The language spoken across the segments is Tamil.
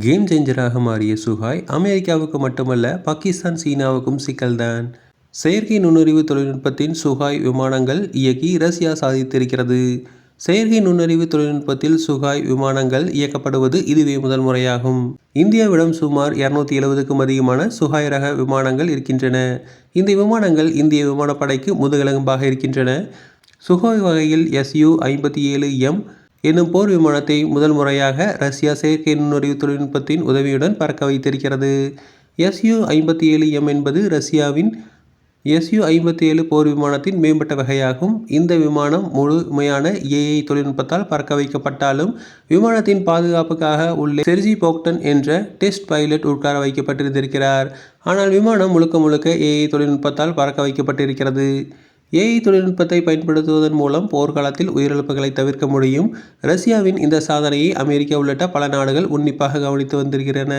கேம் சேஞ்சராக மாறிய சுஹாய் அமெரிக்காவுக்கு மட்டுமல்ல பாகிஸ்தான் சீனாவுக்கும் சிக்கல்தான் செயற்கை நுண்ணறிவு தொழில்நுட்பத்தின் சுஹாய் விமானங்கள் இயக்கி ரஷ்யா சாதித்திருக்கிறது. செயற்கை நுண்ணறிவு தொழில்நுட்பத்தில் சுகாய் விமானங்கள் இயக்கப்படுவது இதுவே முதல் முறையாகும். இந்தியாவிடம் சுமார் இருநூத்தி எழுபதுக்கும் அதிகமான சுகாய் ரக விமானங்கள் இருக்கின்றன. இந்த விமானங்கள் இந்திய விமானப்படைக்கு முதுகெலும்பாக இருக்கின்றன. சுகாய் வகையில் எஸ்யூ ஐம்பத்தி ஏழு எம் என்னும் போர் விமானத்தை முதல் முறையாக ரஷ்யா செயற்கை நுண்ணறிவு தொழில்நுட்பத்தின் உதவியுடன் பறக்க வைத்திருக்கிறது. எஸ்யூ ஐம்பத்தி ஏழு எம் என்பது ரஷ்யாவின் எஸ்யூ ஐம்பத்தி ஏழு போர் விமானத்தின் மேம்பட்ட வகையாகும். இந்த விமானம் முழுமையான ஏஐ தொழில்நுட்பத்தால் பறக்க வைக்கப்பட்டாலும் விமானத்தின் பாதுகாப்புக்காக உள்ள செர்ஜி போக்டன் என்ற டெஸ்ட் பைலட் உட்கார வைக்கப்பட்டிருந்திருக்கிறார். ஆனால் விமானம் முழுக்க முழுக்க ஏஐ தொழில்நுட்பத்தால் பறக்க வைக்கப்பட்டிருக்கிறது. ஏஐ தொழில்நுட்பத்தை பயன்படுத்துவதன் மூலம் போர்க்காலத்தில் உயிரிழப்புகளை தவிர்க்க முடியும். ரஷ்யாவின் இந்த சாதனையை அமெரிக்கா உள்ளிட்ட பல நாடுகள் உன்னிப்பாக கவனித்து வந்திருக்கிறன.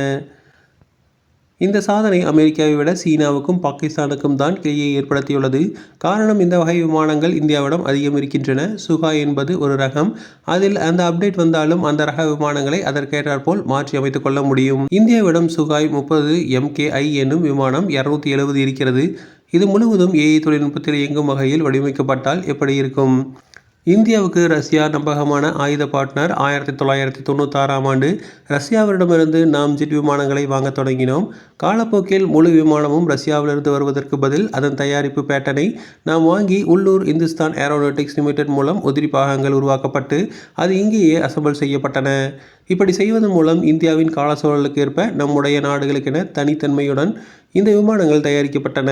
இந்த சாதனை அமெரிக்காவை விட சீனாவுக்கும் பாகிஸ்தானுக்கும் தான் கிளையை ஏற்படுத்தியுள்ளது. காரணம் இந்த வகை விமானங்கள் இந்தியாவிடம் அதிகம் இருக்கின்றன. சுகா என்பது ஒரு ரகம். அதில் அந்த அப்டேட் வந்தாலும் அந்த ரக விமானங்களை அதற்கேற்றாற்போல் மாற்றி அமைத்துக் கொள்ள முடியும். இந்தியாவிடம் சுகாய் முப்பது எம்கேஐ என்னும் விமானம் இருநூத்தி எழுபது இருக்கிறது. இது முழுவதும் ஏஐ தொழில்நுட்பத்தில் இயங்கும் வகையில் வடிவமைக்கப்பட்டால் எப்படி இருக்கும்? இந்தியாவுக்கு ரஷ்யா நம்பகமான ஆயுத பார்ட்னர் ஆயிரத்தி தொள்ளாயிரத்தி தொண்ணூத்தாறாம் ஆண்டு ரஷ்யாவிடமிருந்து நாம் ஜெட் விமானங்களை வாங்க தொடங்கினோம். காலப்போக்கில் முழு விமானமும் ரஷ்யாவிலிருந்து வருவதற்கு பதில் அதன் தயாரிப்பு பேட்டனை நாம் வாங்கி உள்ளூர் இந்துஸ்தான் ஏரோநாட்டிக்ஸ் லிமிடெட் மூலம் உதிரி பாகங்கள் உருவாக்கப்பட்டு அது இங்கேயே அசம்பிள் செய்யப்பட்டன. இப்படி செய்வதன் மூலம் இந்தியாவின் கால சூழலுக்கு ஏற்ப நம்முடைய நாடுகளுக்கென தனித்தன்மையுடன் இந்த விமானங்கள் தயாரிக்கப்பட்டன.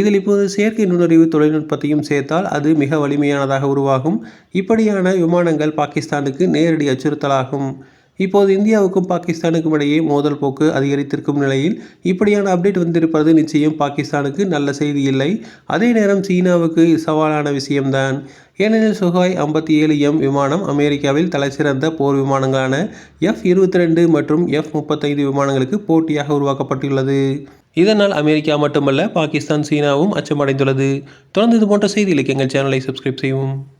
இதில் இப்போது செயற்கை நுண்ணறிவு தொழில்நுட்பத்தையும் சேர்த்தால் அது மிக வலிமையானதாக உருவாகும். இப்படியான விமானங்கள் பாகிஸ்தானுக்கு நேரடி அச்சுறுத்தலாகும். இப்போது இந்தியாவுக்கும் பாகிஸ்தானுக்கும் இடையே மோதல் போக்கு அதிகரித்திருக்கும் நிலையில் இப்படியான அப்டேட் வந்திருப்பது நிச்சயம் பாகிஸ்தானுக்கு நல்ல செய்தி இல்லை. அதே நேரம் சீனாவுக்கு சவாலான விஷயம்தான். ஏனெனில் சுகாய் ஐம்பத்தி ஏழு எம் விமானம் அமெரிக்காவில் தலைசிறந்த போர் விமானங்களான எஃப் இருபத்தி ரெண்டு மற்றும் எஃப் முப்பத்தைந்து விமானங்களுக்கு போட்டியாக உருவாக்கப்பட்டுள்ளது. இதனால் அமெரிக்கா மட்டுமல்ல பாகிஸ்தான் சீனாவும் அச்சமடைந்துள்ளது. தொடர்ந்து இது போன்ற செய்திகளுக்கு எங்கள் சேனலை சப்ஸ்கிரைப் செய்வோம்